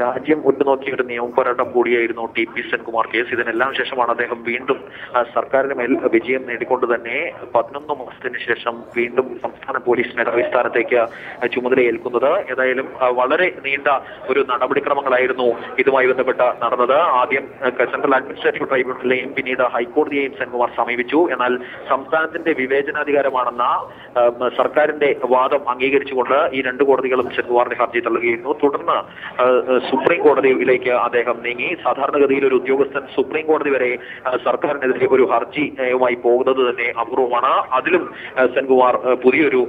രാജ്യം ഉറ്റുനോക്കിയ ഒരു നിയമ പോരാട്ടം കൂടിയായിരുന്നു ടി പി സെൻകുമാർ കേസ്. ഇതിനെല്ലാം ശേഷമാണ് അദ്ദേഹം വീണ്ടും സർക്കാരിന് മേൽ വിജയം നേടിക്കൊണ്ട് തന്നെ പതിനൊന്ന് മാസത്തിന് ശേഷം വീണ്ടും സംസ്ഥാന പോലീസ് മേധാവി സ്ഥാനത്തേക്ക് ചുമതലയേൽക്കുന്നത് ഏതായാലും ആ, വളരെ നീണ്ട ഒരു നടപടിക്രമങ്ങളായിരുന്നു ഇതുമായി ബന്ധപ്പെട്ട് നടന്നത്. ആദ്യം സെൻട്രൽ അഡ്മിനിസ്ട്രേറ്റീവ് ട്രൈബ്യൂണലിനെയും പിന്നീട് ഹൈക്കോടതിയെയും സെൻകുമാർ സമീപിച്ചു. എന്നാൽ സംസ്ഥാനത്തിന്റെ വിവേചനാധികാരമാണെന്ന സർക്കാരിന്റെ വാദം അംഗീകരിച്ചുകൊണ്ട് ഈ രണ്ട് കോടതികളും സെൻകുമാറിന്റെ ഹർജി തള്ളുകയായിരുന്നു. തുടർന്ന് സുപ്രീം കോടതിയിലേക്ക് അദ്ദേഹം നീങ്ങി. സാധാരണഗതിയിൽ ഒരു ഉദ്യോഗസ്ഥൻ സുപ്രീം കോടതി വരെ സർക്കാരിനെതിരെ ഒരു ഹർജിയുമായി പോകുന്നത് തന്നെ അപൂർവമാണ്. അതിലും സെൻകുമാർ പുതിയൊരു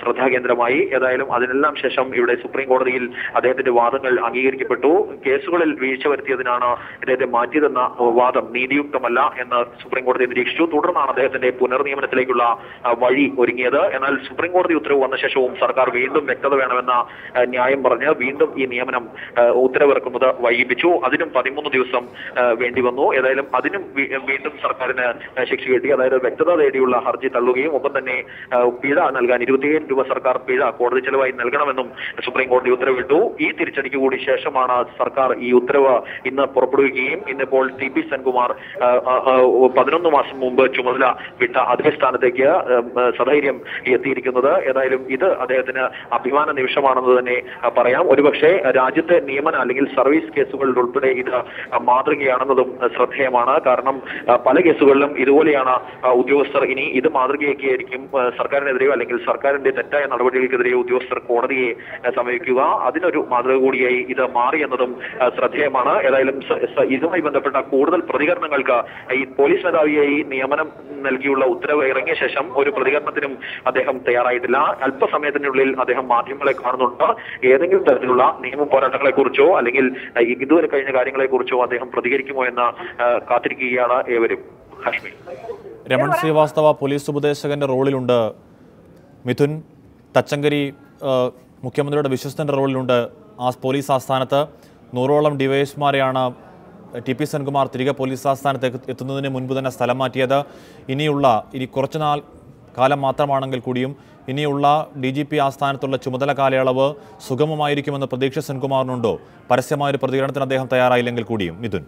ശ്രദ്ധാകേന്ദ്രമായി. ഏതായാലും അതിനെല്ലാം ശേഷം ഇവിടെ സുപ്രീം കോടതിയിൽ അദ്ദേഹത്തിന്റെ വാദങ്ങൾ അംഗീകരിക്കപ്പെട്ടു. കേസുകളിൽ വീഴ്ച വരുത്തിയതിനാണ് അദ്ദേഹത്തെ മാറ്റിയതെന്ന വാദം നീതിയുക്തമല്ല എന്ന് സുപ്രീം കോടതി നിരീക്ഷിച്ചു. തുടർന്നാണ് അദ്ദേഹത്തിന്റെ പുനർനിയമനത്തിലേക്കുള്ള വഴി ഒരുങ്ങിയത്. എന്നാൽ സുപ്രീം കോടതി ഉത്തരവ് വന്ന ശേഷവും സർക്കാർ വീണ്ടും വ്യക്തത വേണമെന്ന ന്യായം പറഞ്ഞ് വീണ്ടും ഈ നിയമനം ഉത്തരവിറക്കുന്നത് വൈകിപ്പിച്ചു. അതിനും പതിമൂന്ന് ദിവസം വേണ്ടി വന്നു. ഏതായാലും അതിനും വീണ്ടും സർക്കാരിന് ശിക്ഷ കിട്ടി. അതായത് വ്യക്തത തേടിയുള്ള ഹർജി തള്ളുകയും ഒപ്പം തന്നെ പിഴ നൽകാൻ ഇരുപത്തിയേഴ് രൂപ സർക്കാർ പിഴ കോടതി ചെലവായി നൽകണമെന്നും സുപ്രീം കോടതി ഉത്തരവിട്ടു. ഈ തിരിച്ചടിക്ക് കൂടി ശേഷമാണ് സർക്കാർ ഈ ഉത്തരവ് ഇന്ന് പുറപ്പെടുവിക്കുകയും ഇന്നിപ്പോൾ ടി പി സെൻകുമാർ പതിനൊന്ന് മാസം മുമ്പ് ചുമതല വിട്ട അതേ സ്ഥാനത്തേക്ക് സധൈര്യം എത്തിയിരിക്കുന്നത്. ഏതായാലും ഇത് അദ്ദേഹത്തിന് അഭിമാന നിമിഷമാണെന്ന് തന്നെ പറയാം. ഒരുപക്ഷെ രാജ്യത്തെ നിയമന അല്ലെങ്കിൽ സർവീസ് കേസുകളിൽ ഉൾപ്പെടെ ഇത് മാതൃകയാണെന്നതും ശ്രദ്ധേയമാണ്. കാരണം പല കേസുകളിലും ഇതുപോലെയാണ് ഉദ്യോഗസ്ഥർ ഇനി ഇത് മാതൃകയാക്കിയായിരിക്കും സർക്കാരിനെതിരെയോ അല്ലെങ്കിൽ സർക്കാരിന്റെ തെറ്റായ നടപടികൾക്കെതിരെയോ ഉദ്യോഗസ്ഥർ കോടതിയെ സമീപിക്കുക. അതിനൊരു മാതൃക കൂടിയായി ഇത് മാറി എന്നതും ശ്രദ്ധേയമാണ്. ഏതായാലും ഇതുമായി ബന്ധപ്പെട്ട കൂടുതൽ പ്രതികരണങ്ങൾക്ക് ഈ പോലീസ് മേധാവിയായി നിയമനം നൽകിയുള്ള ഉത്തരവ് ഇറങ്ങിയ ശേഷം ഒരു പ്രതികരണത്തിനും അദ്ദേഹം തയ്യാറായിട്ടില്ല. അല്പസമയത്തിനുള്ളിൽ അദ്ദേഹം മാധ്യമങ്ങളെ കാണുന്നുണ്ട്. ഏതെങ്കിലും തരത്തിലുള്ള നിയമ പോരാട്ടങ്ങളെ കുറിച്ചോ അല്ലെങ്കിൽ ആ, ഇതുവരെ കഴിഞ്ഞ കാര്യങ്ങളെ കുറിച്ചോ അദ്ദേഹം പ്രതികരിക്കുമോ എന്ന് കാത്തിരിക്കുകയാണ് ഏവരും. കാശ്മീർ രമൺ ശ്രീവാസ്തവ പോലീസ് ഉപദേശകന്റെ റോളിലുണ്ട്. മിഥുൻ തച്ചങ്കരി മുഖ്യമന്ത്രിയുടെ വിശ്വസ്തന്റെ റോളിലുണ്ട് ആ പോലീസ് ആസ്ഥാനത്ത്. നൂറോളം ഡിവൈഎസ്മാരെയാണ് ടി പി സെൻകുമാർ തിരികെ പോലീസ് ആസ്ഥാനത്തേക്ക് എത്തുന്നതിന് മുൻപ് തന്നെ സ്ഥലം മാറ്റിയത്. ഇനിയുള്ള ഇനി കുറച്ചുനാൾ കാലം മാത്രമാണെങ്കിൽ കൂടിയും ഇനിയുള്ള ഡി ജി പി ആസ്ഥാനത്തുള്ള ചുമതല കാലയളവ് സുഗമമായിരിക്കുമെന്ന പ്രതീക്ഷ സെൻകുമാറിനുണ്ടോ? പരസ്യമായൊരു പ്രതികരണത്തിന് അദ്ദേഹം തയ്യാറായില്ലെങ്കിൽ കൂടിയും. മിഥുൻ.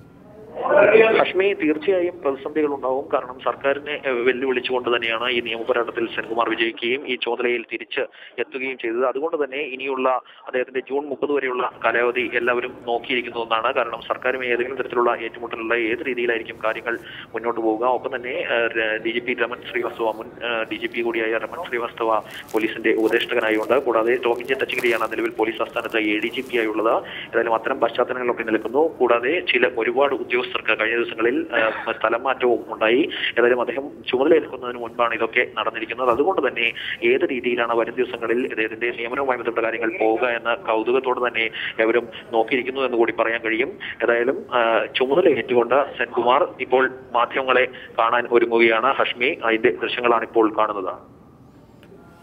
ലക്ഷ്മി തീർച്ചയായും പ്രതിസന്ധികൾ ഉണ്ടാവും കാരണം സർക്കാരിനെ വെല്ലുവിളിച്ചുകൊണ്ട് തന്നെയാണ് ഈ നിയമപോരാട്ടത്തിൽ സെൻകുമാർ വിജയിക്കുകയും ഈ ചുമതലയിൽ തിരിച്ച് എത്തുകയും ചെയ്തത്. അതുകൊണ്ട് തന്നെ ഇനിയുള്ള അദ്ദേഹത്തിന്റെ ജൂൺ മുപ്പത് വരെയുള്ള കാലാവധി എല്ലാവരും നോക്കിയിരിക്കുന്നതെന്നാണ്. കാരണം സർക്കാരും ഏതെങ്കിലും തരത്തിലുള്ള ഏറ്റുമുട്ടലുള്ള ഏത് രീതിയിലായിരിക്കും കാര്യങ്ങൾ മുന്നോട്ട് പോവുക. ഒപ്പം തന്നെ D G P Raman Srivastava മുൻ ഡി ജി പി കൂടിയായ രമൺ ശ്രീവാസ്തവ പോലീസിന്റെ ഉപദേഷ്ടകനായുണ്ട് കൂടാതെ ടോക്കിന്റെ തച്ചഗിരിയാണ് നിലവിൽ പോലീസ് ആസ്ഥാനത്ത് എ ഡി ജി പി ആയുള്ളത്. ഏതായാലും അത്തരം പശ്ചാത്തലങ്ങളൊക്കെ നിൽക്കുന്നു കൂടാതെ ചില ഒരുപാട് ഉദ്യോഗസ്ഥർക്ക് കഴിഞ്ഞ ദിവസങ്ങളിൽ സ്ഥലം മാറ്റവും ഉണ്ടായി. ഏതായാലും അദ്ദേഹം ചുമതലയേൽക്കുന്നതിന് മുൻപാണ് ഇതൊക്കെ നടന്നിരിക്കുന്നത്. അതുകൊണ്ട് തന്നെ ഏത് രീതിയിലാണ് വരും ദിവസങ്ങളിൽ ഇദ്ദേഹത്തിന്റെ നിയമനവുമായി ബന്ധപ്പെട്ട കാര്യങ്ങൾ പോവുക എന്ന കൗതുകത്തോട് തന്നെ എവരും നോക്കിയിരിക്കുന്നു എന്ന് കൂടി പറയാൻ കഴിയും. ഏതായാലും ചുമതല ഏറ്റുകൊണ്ട് സെൻകുമാർ ഇപ്പോൾ മാധ്യമങ്ങളെ കാണാൻ ഒരുങ്ങുകയാണ്. ഹഷ്മി അതിന്റെ ദൃശ്യങ്ങളാണ് ഇപ്പോൾ കാണുന്നത്.